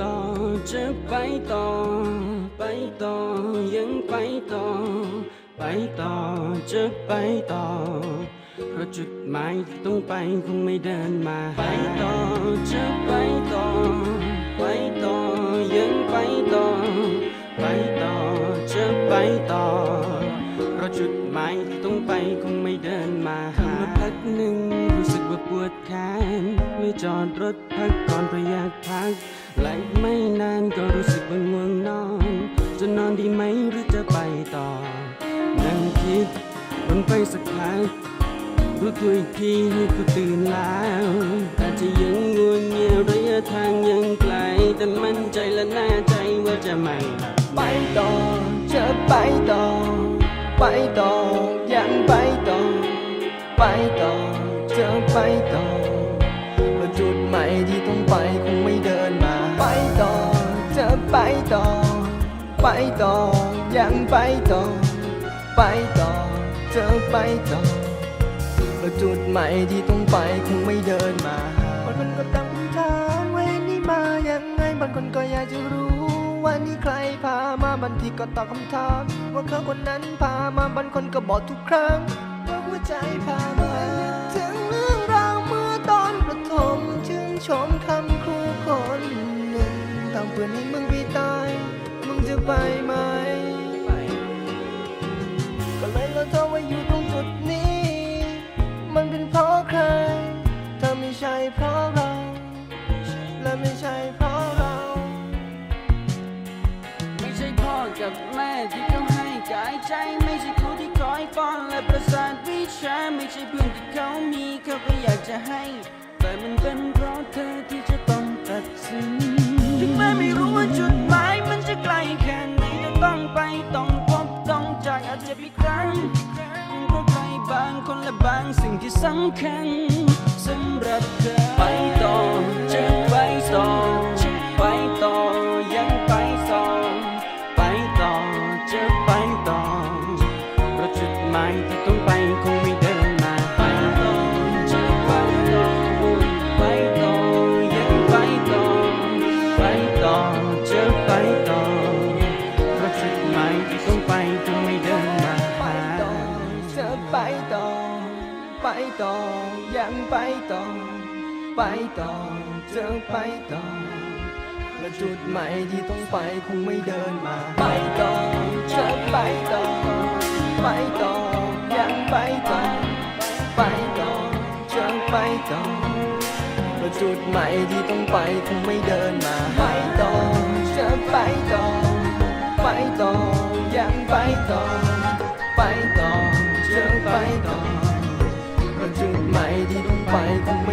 ต่อ จะไปต่อ ไปต่อ ยังไปต่อ ไปต่อ จะไปต่อ เพราะจุดหมายที่ต้องไปคงไม่เดินมา ไปต่อ จะไปต่อ ไปต่อ ยังไปต่อ ไปต่อ จะไปต่อ เพราะจุดหมายที่ต้องไปคงไม่เดินมาหาพักหนึ่งรู้สึกว่าปวดแขนเลยจอดรถพักก่อนประหยัดพัก ไหลไม่นานก็รู้สึกว่าง่วงนอน จะนอนดีไหมหรือจะไปต่อ นั่งคิดวนไปสักพักรู้ตัวอีกทีให้กูตื่นแล้วอาจจะยังงวงเงียระยะทางยังไกล แต่มั่นใจและแน่ใจว่าจะไม่ไปต่อจะไปต่อ ไปต่อ ไปต่อ ยังไปต่อ ไปต่อจะไปต่อเพราะจุดหมายที่ต้องไปคงไม่เดินมาบางคนก็ตั้งคำถามว่านี่มายังไงบางคนก็อยากจะรู้ว่านี่ใครพามาบางทีก็ตอบคำถามว่าเขาคนนั้นพามาบางคนก็บอกทุกครั้งว่าหัวใจพามาถึงเรื่องราวเมื่อตอนประถมชื่นชมคำครูคนหนึ่งทำเพื่อนให้มึงพี่ตายมึง ไปไหม ก็เลยเราเธอไว่าอยู่ตรงจุดนี้ มันเป็นเพราะใครถ้าไม่ใช่เพราะเรา และไม่ใช่เพราะเรา ไม่ใช่พ่อกับแม่ที่เขาให้กายใจ ไม่ใช่ครูที่คอยป้อนและประสานวิชา ไม่ใช่เพื่อนที่เขามีเขาก็อยากจะให้ แต่มันเป็นเพราะเธอที่จะต้องตัดสินถึงแม้ไม่รู้ กันพราะใครบางคนและบางสิ่งที่สำคัญสำหรับเธอไปต่อจะไปต่อไปต่อยังไปต่อไปต่อจะไปต่อเพราะจุดหมายที่ต้องไปคงไม่เดินมาไปต่อจะไปต่อไปต่อยังไปต่อไปต่อจะไปต่อเพราะจุดหมายที่ต้องไปคงไม่เดิน ต่อ ยังไปต่อ ไปต่อจะไปต่อ และจุดใหมายที่ต้องไปคงไม่เดินมา ไปต่อจะไปต่อ ไปต่อ ยังไปต่อ ไปต่อจะไปต่อ และจุดใหมายที่ต้องไปคงไม่เดินมา ไปต่อจะไปต่อ ไปต่อ ยังไปต่อ ต่อ